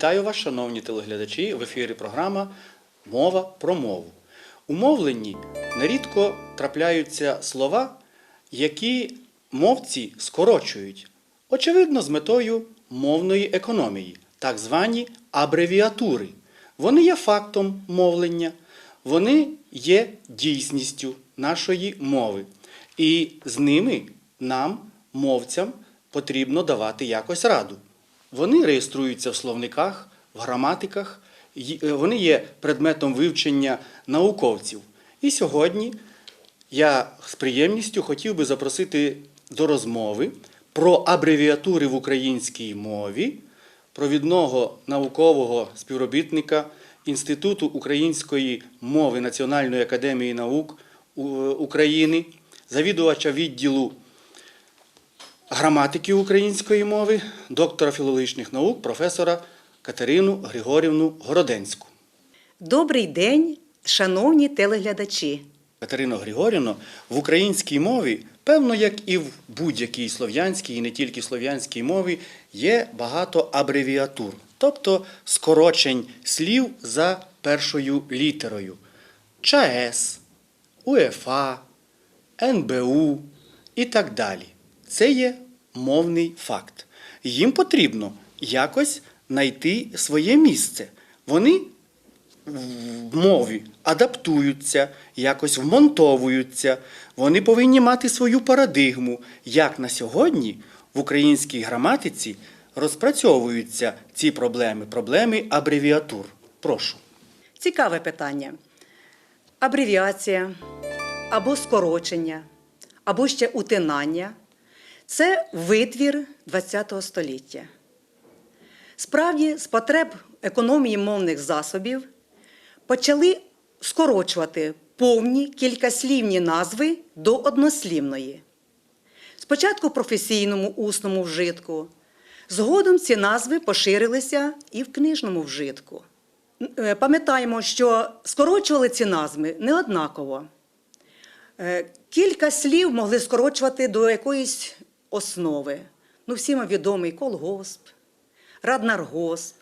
Вітаю вас, шановні телеглядачі. В ефірі програма Мова про мову. У мовленні нерідко трапляються слова, які мовці скорочують, очевидно, з метою мовної економії, так звані абревіатури. Вони є фактом мовлення, вони є дійсністю нашої мови. І з ними нам, мовцям, потрібно давати якось раду. Вони реєструються в словниках, в граматиках, е, вони є предметом вивчення науковців. І сьогодні я з приємністю хотів би запросити до розмови про абревіатури в українській мові провідного наукового співробітника Інституту української мови Національної академії наук України, завідувача відділу граматики української мови, доктора філологічних наук, професора Катерину Григорівну Городенську. Добрий день, шановні телеглядачі. Катерино Григорівно, в українській мові, певно, як і в будь-якій слов'янській, і не тільки слов'янській мові, є багато абревіатур, тобто скорочень слів за першою літерою. ЧАЕС, УЕФА, НБУ і так далі. Це є мовний факт. Їм потрібно якось знайти своє місце. Вони в мові адаптуються, якось вмонтовуються. Вони повинні мати свою парадигму, як на сьогодні в українській граматиці розпрацьовуються ці проблеми, проблеми абревіатур. Прошу. Цікаве питання. Абревіація або скорочення, або ще утинання це витвір ХХ століття. Справді, з потреб економії мовних засобів почали скорочувати повні кількаслівні назви до однослівної. Спочатку в професійному усному вжитку, згодом ці назви поширилися і в книжному вжитку. Е, Пам'ятаємо, що скорочували ці назви неоднаково. Е, Кілька слів могли скорочувати до якоїсь основи. Ну, всім відомий колгосп, раднаргосп.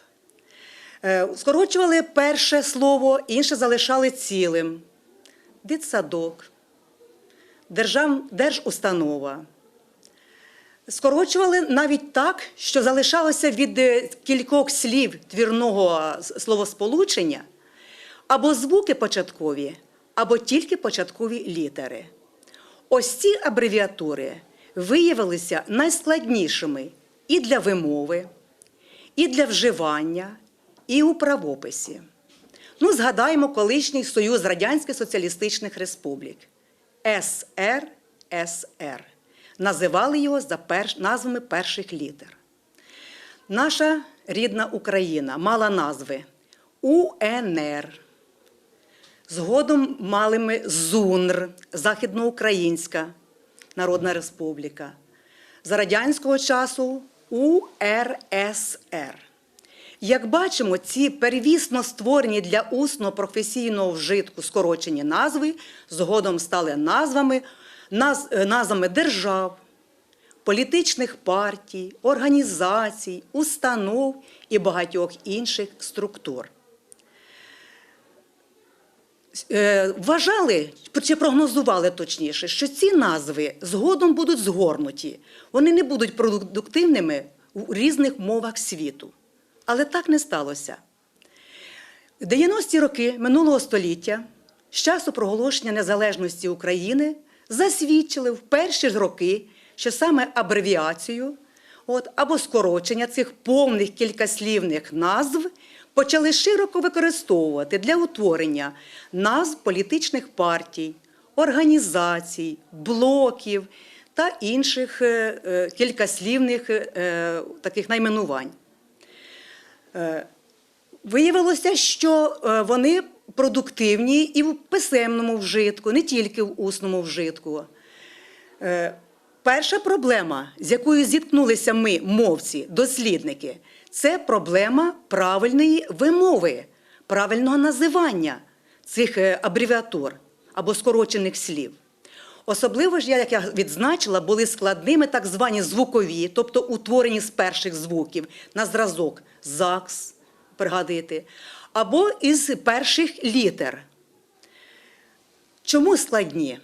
Е, Скорочували перше слово, інше залишали цілим. Дитсадок, держав, держустанова. Скорочували навіть так, що залишалося від е, кількох слів твірного словосполучення або звуки початкові, або тільки початкові літери. Ось ці абревіатури виявилися найскладнішими і для вимови, і для вживання, і у правописі. Ну, згадаємо колишній Союз Радянських Соціалістичних Республік СРСР. Називали його за перш... назвами перших літер. Наша рідна Україна мала назви УНР. Згодом мали ми ЗУНР, Західноукраїнська Народна Республіка. За радянського часу УРСР. Як бачимо, ці первісно створені для усно професійного вжитку скорочені назви згодом стали назвами, наз, е, назвами держав, політичних партій, організацій, установ і багатьох інших структур. Е, Вважали чи прогнозували точніше, що ці назви згодом будуть згорнуті, вони не будуть продуктивними у різних мовах світу. Але так не сталося. В 90-ті роки минулого століття, з часу проголошення незалежності України, засвідчили в перші роки, що саме абревіацію от, або скорочення цих повних кількаслівних назв почали широко використовувати для утворення назв політичних партій, організацій, блоків та інших е, е, кількаслівних е, таких найменувань. Виявилося, що вони продуктивні і в писемному вжитку, не тільки в усному вжитку. Перша проблема, з якою зіткнулися ми, мовці, дослідники, це проблема правильної вимови, правильного називання цих е, абревіатур або скорочених слів. Особливо ж, як я відзначила, були складними так звані звукові, тобто утворені з перших звуків на зразок ЗАГС, пригадуєте, або із перших літер. Чому складні?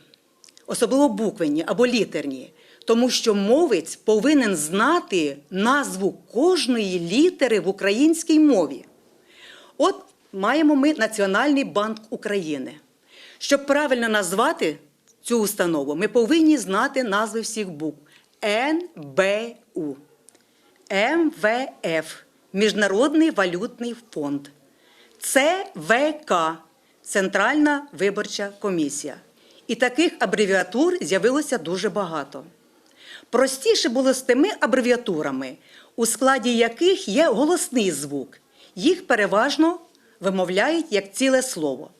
Особливо буквенні або літерні. Тому що мовець повинен знати назву кожної літери в українській мові. От маємо ми Національний банк України. Щоб правильно назвати цю установу, ми повинні знати назви всіх букв НБУ, МВФ Міжнародний валютний фонд, ЦВК Центральна виборча комісія. І таких абревіатур з'явилося дуже багато. Простіше було з тими абревіатурами, у складі яких є голосний звук. Їх переважно вимовляють як ціле слово.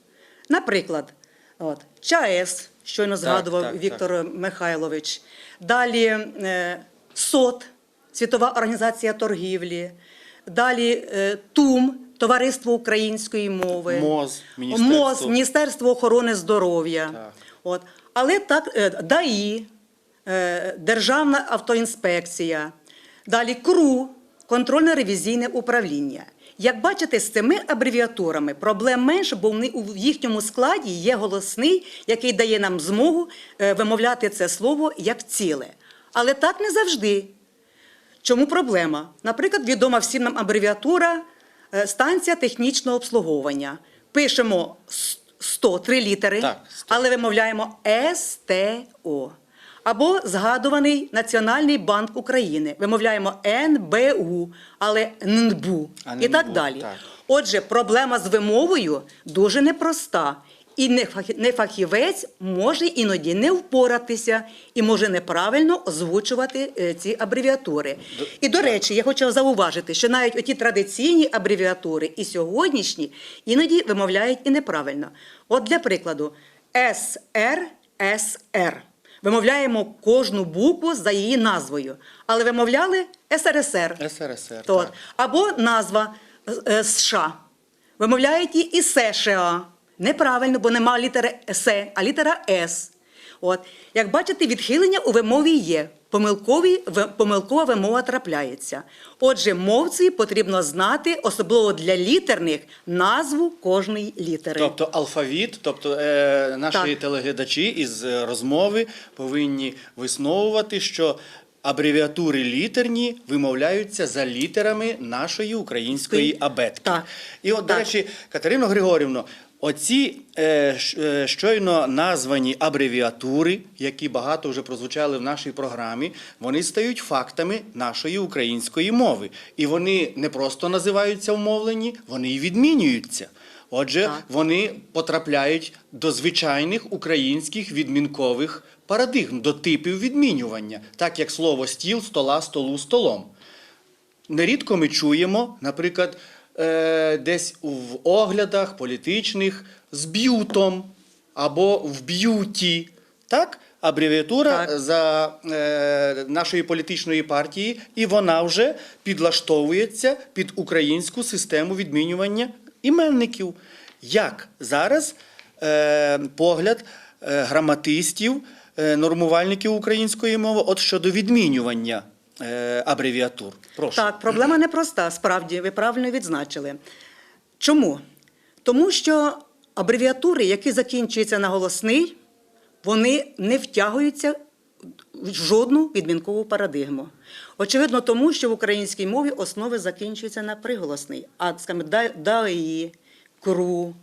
Наприклад, от, ЧАЕС, щойно згадував так, Віктор Михайлович. Далі е, СОТ, Світова організація торгівлі. Далі е, ТУМ, Товариство української мови. МОЗ, Міністерство. МОЗ, Міністерство охорони здоров'я. Так. От. Але так, е, ДАІ, Державна автоінспекція, далі КРУ, контрольно-ревізійне управління. Як бачите, з цими абревіатурами проблем менше, бо у їхньому складі є голосний, який дає нам змогу е, вимовляти це слово як ціле. Але так не завжди. Чому проблема? Наприклад, відома всім нам абревіатура е, станція технічного обслуговування. Пишемо с- 100, три літери, Так, 100. але вимовляємо СТО. Або згадуваний Національний банк України. Вимовляємо НБУ, але НБУ. І так далі. так. Отже, проблема з вимовою дуже непроста. І нефахі- нефахівець може іноді не впоратися і може неправильно озвучувати е, ці абревіатури. І до речі, я хочу зауважити, що навіть оті традиційні абревіатури і сьогоднішні іноді вимовляють і неправильно. От для прикладу, СРСР. Вимовляємо кожну букву за її назвою, але вимовляли СРСР. СРСР. То, так. або назва е, США. Вимовляють її і США. Неправильно, бо нема літери С, а літера С. От. Як бачите, відхилення у вимові є. Помилкові, помилкова вимова трапляється. Отже, мовці потрібно знати, особливо для літерних, назву кожної літери. Тобто алфавіт, тобто е, наші Так. телеглядачі із розмови повинні висновувати, що абревіатури літерні вимовляються за літерами нашої української абетки. Так. І от, до речі, Катерино Григорівно, оці е, е, щойно названі абревіатури, які багато вже прозвучали в нашій програмі, вони стають фактами нашої української мови. І вони не просто називаються вмовлені, вони й відмінюються. Отже, Так. вони потрапляють до звичайних українських відмінкових парадигм, до типів відмінювання, так як слово стіл, стола, столу, столом. Нерідко ми чуємо, наприклад, десь в оглядах політичних з б'ютом або в б'юті. Так? Абревіатура Так. за е, нашої політичної партії, і вона вже підлаштовується під українську систему відмінювання іменників. Як зараз е, погляд е, граматистів, е, нормувальників української мови от щодо відмінювання е, абревіатур? Прошу. Так, проблема непроста, справді, ви правильно відзначили. Чому? Тому що абревіатури, які закінчуються на голосний, вони не втягуються в жодну відмінкову парадигму. Очевидно, тому що в українській мові основи закінчуються на приголосний, а скажімо, да- ДАІ, КРУ, е,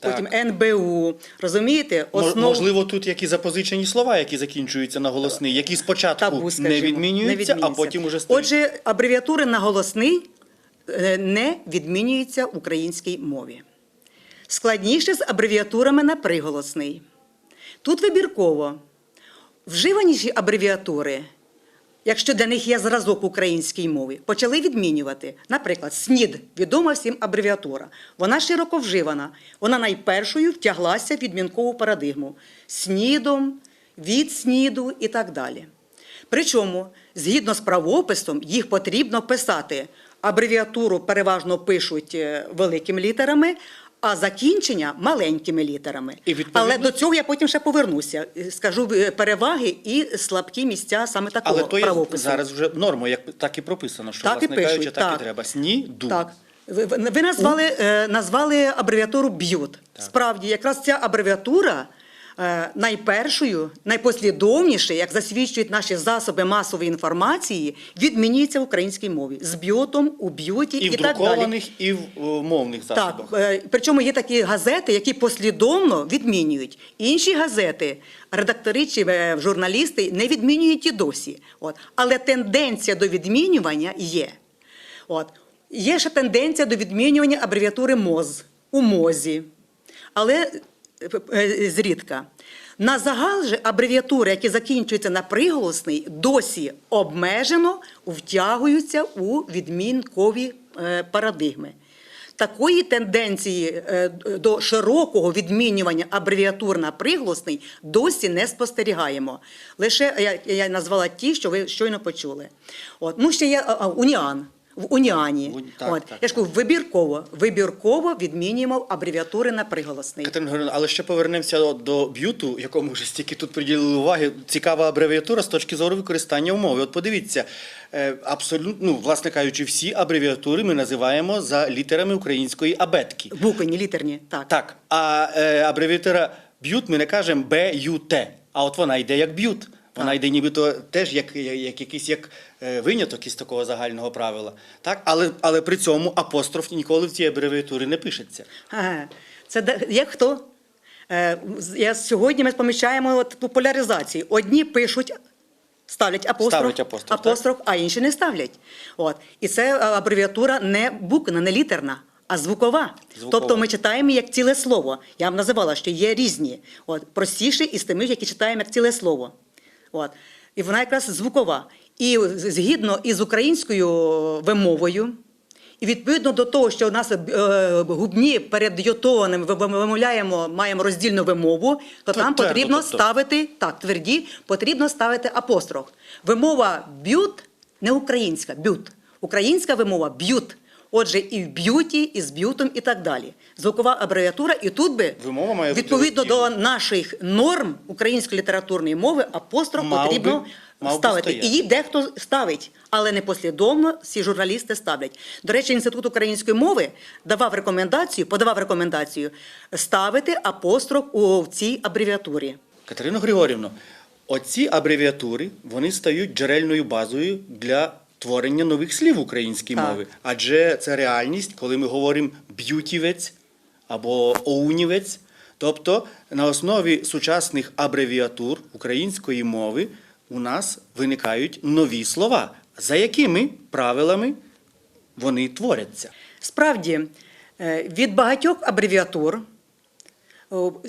потім НБУ. Розумієте? Основ... Можливо, тут які запозичені слова, які закінчуються на голосний, які спочатку табу, не, скажімо, відмінюються, а потім уже стають. Отже, абревіатури на голосний е, не відмінюються в українській мові. Складніше з абревіатурами на приголосний. Тут вибірково. Вживаніші абревіатури, якщо для них є зразок в українській мові, почали відмінювати. Наприклад, СНІД відома всім абревіатура. Вона широко вживана. Вона найпершою втяглася в відмінкову парадигму снідом, від сніду і так далі. Причому, згідно з правописом, їх потрібно писати. Абревіатуру переважно пишуть е, великими літерами, а закінчення маленькими літерами. І відповідно- Але до цього я потім ще повернуся. Е, Скажу е, переваги і слабкі місця саме такого Але то правопису. зараз вже норму, як так і прописано, що Так і кажучи, так, так. і треба. Сні, ду. Так. Ви, назвали, е, назвали абревіатуру БЮТ. Справді, якраз ця абревіатура найпершою, найпослідовнішою, як засвідчують наші засоби масової інформації, відмінюється в українській мові з б'ютом, у б'юті і, І в так далі. друкованих, і в е, мовних засобах. е, причому є такі газети, які послідовно відмінюють. Інші газети, редактори чи е, журналісти не відмінюють і досі. От. Але тенденція до відмінювання є. От. Є ще тенденція до відмінювання абревіатури МОЗ у МОЗі. Але е, е, зрідка. На загал же абревіатури, які закінчуються на приголосний, досі обмежено втягуються у відмінкові е, парадигми. Такої тенденції е, до широкого відмінювання абревіатур на приголосний досі не спостерігаємо. Лише я, я назвала ті, що ви щойно почули. От. Ну, ще є уніан. В уніані. Так, От. так, я ж кажу, вибірково, вибірково відмінюємо абревіатури на приголосний. Катерина Григорівна, але ще повернемося до- до б'юту, якому вже стільки тут приділили уваги. Цікава абревіатура з точки зору використання мови. От подивіться, е, абсолютно, ну, власне кажучи, всі абревіатури ми називаємо за літерами української абетки. Буквені, літерні, так. Так, а е, абревіатура б'ют ми не кажемо БЮТ, а от вона йде як б'ют. Вона йде нібито теж як, як, як якийсь як е, виняток із такого загального правила. Так? Але, але при цьому апостроф ніколи в цій абревіатурі не пишеться. Ага. Це як хто? Е, я, сьогодні ми помічаємо от популяризацію. Одні пишуть, ставлять апостроф, апостроф, апостроф а інші не ставлять. От. І це е, абревіатура не буквена, не літерна, а звукова. Звукова. Тобто ми читаємо як ціле слово. Я вам називала, що є різні. От. Простіші із тими, які читаємо як ціле слово. От. І вона якраз звукова. І згідно із українською вимовою, і відповідно до того, що у нас е, губні перед йотованим ви- ви- вимовляємо, маємо роздільну вимову, то Так, там твердо, потрібно тобто. ставити так, тверді, потрібно ставити апостроф. Вимова б'ют не українська, б'ют. Українська вимова б'ют. Отже, і в б'юті, і з б'ютом, і так далі. Звукова абревіатура, і тут би Вимова має бути відповідно до наших норм української літературної мови апостроф Мав би- потрібно мав би ставити. стояти. І її дехто ставить, але не послідовно всі журналісти ставлять. До речі, Інститут української мови давав рекомендацію, подавав рекомендацію ставити апостроф у в цій абревіатурі. Катерино Григорівно, оці абревіатури вони стають джерельною базою для творення нових слів в українській Так. мові. Адже це реальність, коли ми говоримо б'ютівець або оунівець. Тобто на основі сучасних абревіатур української мови у нас виникають нові слова, за якими правилами вони творяться. Справді, е, від багатьох абревіатур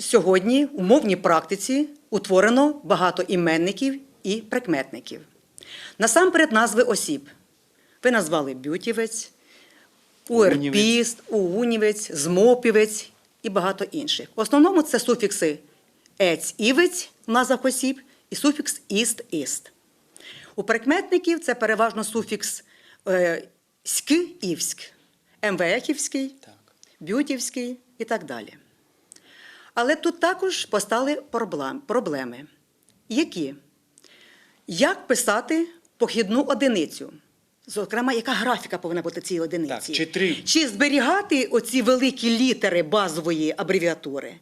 сьогодні у мовній практиці утворено багато іменників і прикметників. Насамперед назви осіб. Ви назвали бютівець, уерпіст, уунівець, змопівець і багато інших. В основному це суфікси ець, івець в назвах осіб і суфікс іст, іст. У прикметників це переважно суфікс е, ськ, івськ, МВЕХівський, бютівський і так далі. Але тут також постали проблем- проблеми. Які? Як писати похідну одиницю? Зокрема, яка графіка повинна бути цієї одиниці? Так, чи три? Чи зберігати оці великі літери базової абревіатури?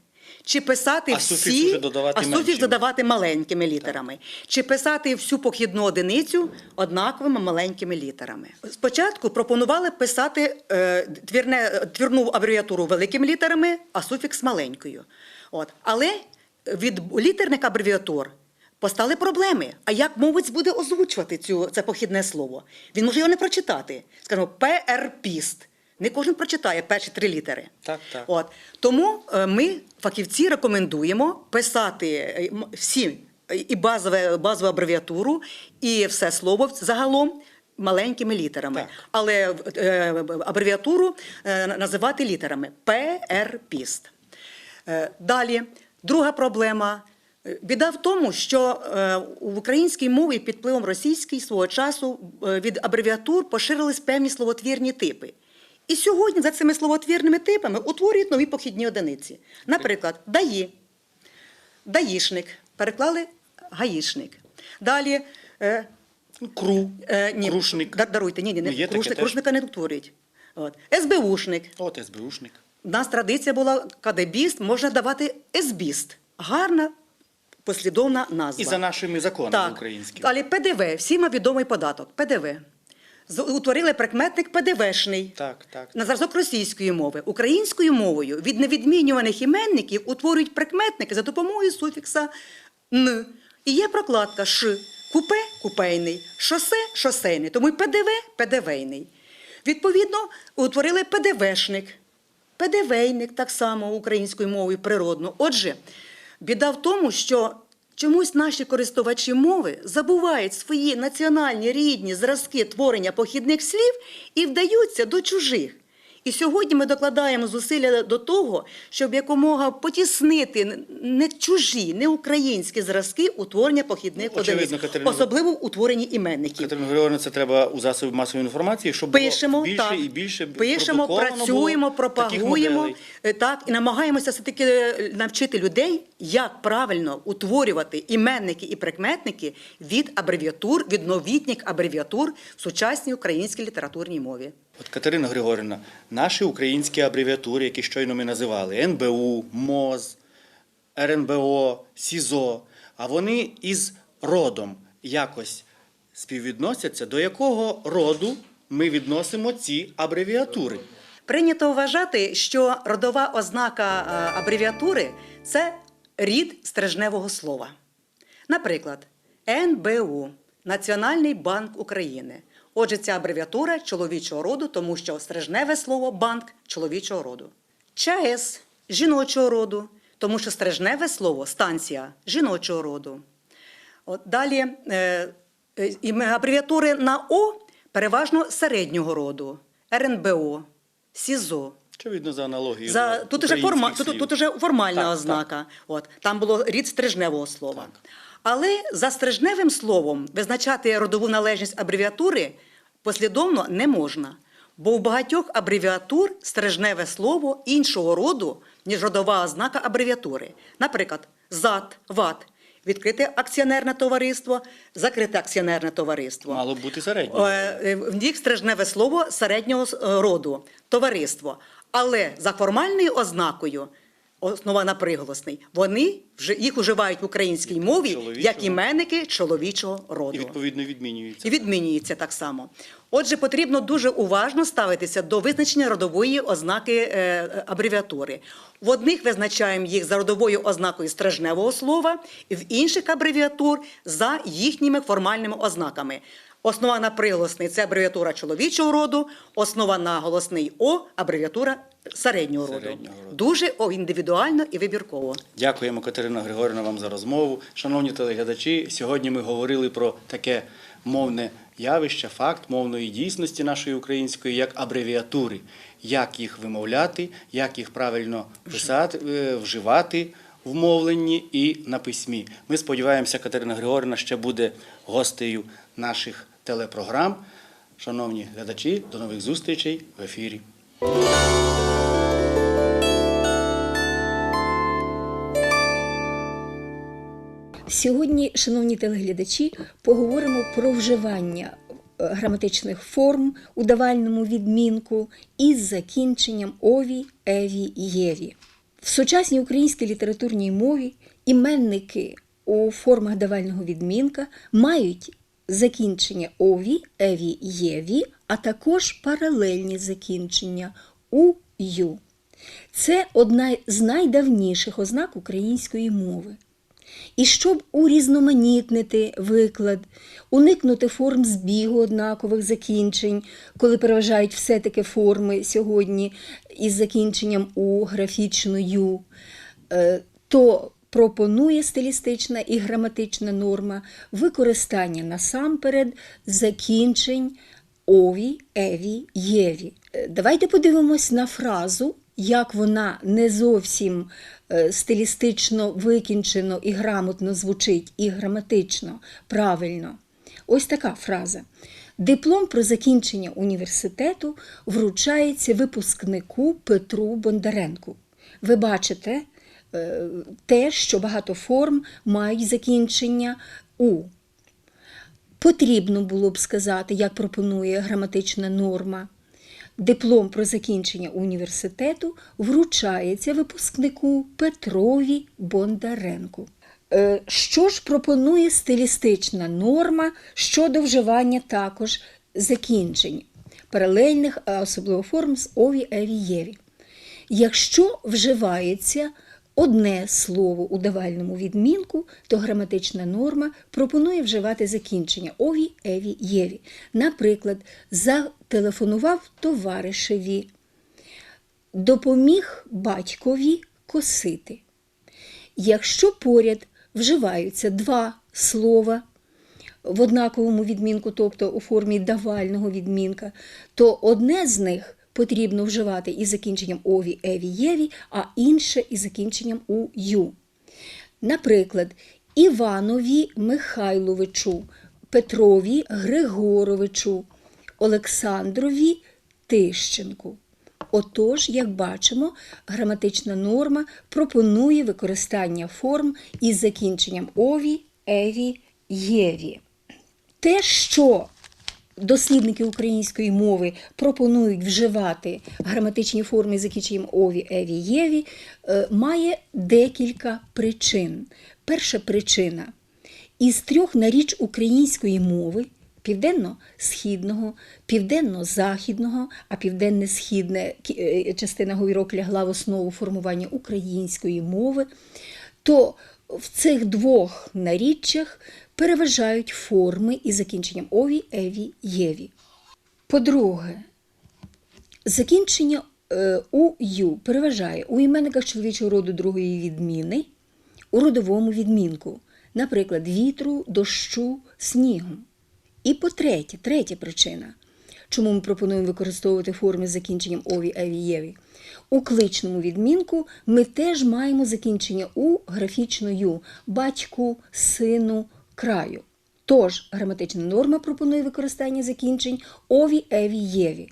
Чи писати А суфікс всі, вже додавати а суфікс додавати маленькими літерами? Чи писати всю похідну одиницю однаковими маленькими літерами? Спочатку пропонували писати е, твірне, твірну абревіатуру великими літерами, а суфікс маленькою. От. Але від літерних абревіатур постали проблеми. А як мовець буде озвучувати цю, це похідне слово? Він може його не прочитати. Скажімо, ПРПіст. Не кожен прочитає перші три літери. Так, так. От. Тому е, ми, фахівці, рекомендуємо писати е, всі е, і базове, базову абревіатуру, і все слово загалом маленькими літерами. Так. Але е, абревіатуру е, називати літерами ПРПіст. Е, Далі, друга проблема. Е, Біда в тому, що е, в українській мові під впливом російської свого часу е, від абревіатур поширились певні словотвірні типи. І сьогодні за цими словотвірними типами утворюють нові похідні одиниці. Наприклад, даї, даїшник, переклали гаїшник. Далі е, Кру, Е, ні, крушник. да- даруйте, ні, ні, не, Ну, є таке крушник, теж. крушника не утворюють. От. СБУшник. От СБУшник. У нас традиція була кадебіст, можна давати есбіст. Гарна послідовна назва. І за нашими законами Так. українськими. Далі ПДВ, всім відомий податок. ПДВ. Утворили прикметник ПДВшний. Так, так. На зразок російської мови. Українською мовою від невідмінюваних іменників утворюють прикметники за допомогою суфікса н. І є прокладка ш. Купе купейний, шосе шосейний. Тому й ПДВ ПДВйний. Відповідно, утворили ПДВшник. ПДВйник так само українською мовою природно. Отже, біда в тому, що чомусь наші користувачі мови забувають свої національні рідні зразки творення похідних слів і вдаються до чужих. І сьогодні ми докладаємо зусилля до того, щоб якомога потіснити не чужі, не українські зразки утворення похідних Ну, одиниць, Катерина- особливо в утворенні іменників. Катерина Григорівна, це треба у засобі масової інформації, щоб Пишемо, було більше так. і більше пишемо, працюємо, було пропагуємо е, так і намагаємося все таки е, навчити людей, як правильно утворювати іменники і прикметники від абревіатур, від новітніх абревіатур в сучасній українській літературній мові. От Катерина Григорівна, наші українські абревіатури, які щойно ми називали, НБУ, МОЗ, РНБО, СІЗО, а вони із родом якось співвідносяться, до якого роду ми відносимо ці абревіатури. Прийнято вважати, що родова ознака е, абревіатури це рід стрижневого слова. Наприклад, НБУ Національний банк України. Отже, ця абревіатура чоловічого роду, тому що стрижневе слово банк чоловічого роду. ЧАЕС жіночого роду, тому що стрижневе слово станція жіночого роду. От далі е, е, іме- абревіатури на О переважно середнього роду, РНБО, СІЗО. Очевидно, за аналогією. За, тут, уже форма, тут, тут уже формальна Так, ознака. От, там було рід стрижневого слова. Так. Але за стрижневим словом визначати родову належність абревіатури послідовно не можна. Бо в багатьох абревіатур стрижневе слово іншого роду, ніж родова ознака абревіатури. Наприклад, ЗАТ, ВАТ, відкрите акціонерне товариство, закрите акціонерне товариство. Мало б бути середнє. Е, е, В них стрижневе слово середнього е, роду товариство. Але за формальною ознакою, основа на приголосний, вони вже їх уживають в українській мові Чоловічого. як іменники чоловічого роду. І відповідно відмінюється. І відмінюється так само. Отже, потрібно дуже уважно ставитися до визначення родової ознаки е, абревіатури. В одних визначаємо їх за родовою ознакою стражневого слова, в інших абревіатур за їхніми формальними ознаками. Основа на приголосний це абревіатура чоловічого роду, основа на голосний О абревіатура середнього роду. Середнього роду. Дуже о, індивідуально і вибірково. Дякуємо, Катерина Григорівна, вам за розмову. Шановні телеглядачі, сьогодні ми говорили про таке мовне явище, факт мовної дійсності нашої української, як абревіатури, як їх вимовляти, як їх правильно писати, е, вживати в мовленні і на письмі. Ми сподіваємося, Катерина Григорівна ще буде гостею наших телепрограм. Шановні глядачі, до нових зустрічей в ефірі. Сьогодні, шановні телеглядачі, поговоримо про вживання е, граматичних форм у давальному відмінку із закінченням ові, еві, єві. В сучасній українській літературній мові іменники у формах давального відмінка мають закінчення ові, еві, єві, а також паралельні закінчення у ю. Це одна з найдавніших ознак української мови. І щоб урізноманітнити виклад, уникнути форм збігу однакових закінчень, коли переважають все-таки форми сьогодні із закінченням у графічною, е, то пропонує стилістична і граматична норма використання насамперед закінчень ові, еві, єві. Е, Давайте подивимось на фразу, як вона не зовсім е, стилістично викінчено і грамотно звучить, і граматично правильно. Ось така фраза. Диплом про закінчення університету вручається випускнику Петру Бондаренку. Ви бачите те, що багато форм мають закінчення у. Потрібно було б сказати, як пропонує граматична норма. диплом про закінчення університету вручається випускнику Петрові Бондаренку. Е, Що ж пропонує стилістична норма щодо вживання також закінчень паралельних, а особливо форм з ові, еві, єві? Якщо вживається одне слово у давальному відмінку, то граматична норма пропонує вживати закінчення ові, еві, єві. Наприклад, зателефонував товаришеві, допоміг батькові косити. Якщо поряд вживаються два слова в однаковому відмінку, тобто у формі давального відмінка, то одне з них потрібно вживати із закінченням ові, еві, єві, а інше із закінченням у ю. Наприклад, Іванові Михайловичу, Петрові Григоровичу, Олександрові Тищенку. Отож, як бачимо, граматична норма пропонує використання форм із закінченням ові, еві, єві. Те, що дослідники української мови пропонують вживати граматичні форми з закінченням ові, еві, єві, е, має декілька причин. Перша причина із трьох наріч української мови південно-східного, південно-західного, а південно-східне е, частина говірок лягла в основу формування української мови, то в цих двох наріччях переважають форми із закінченням ові, еві, єві. По-друге, закінчення е, у ю переважає у іменниках чоловічого роду другої відміни у родовому відмінку, наприклад, вітру, дощу, снігу. І по-третє, третя причина, чому ми пропонуємо використовувати форми з закінченням ові, еві, єві. У кличному відмінку ми теж маємо закінчення у графічно ю батьку, сину, краю. Тож граматична норма пропонує використання закінчень ові, еві, єві.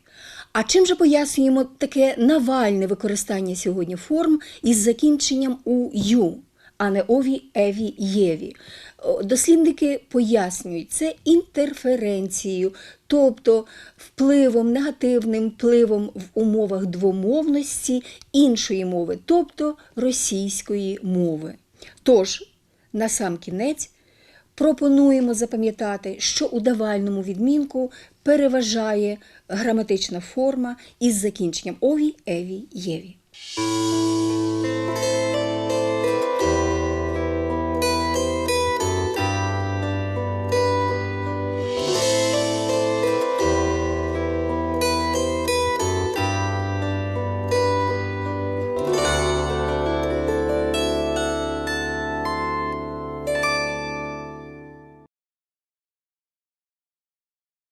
А чим же пояснюємо таке навальне використання сьогодні форм із закінченням у ю? а не ові, еві, єві. Дослідники пояснюють це інтерференцією, тобто впливом, негативним впливом в умовах двомовності іншої мови, тобто російської мови. Тож, на сам кінець, пропонуємо запам'ятати, що у давальному відмінку переважає граматична форма із закінченням ові, еві, єві.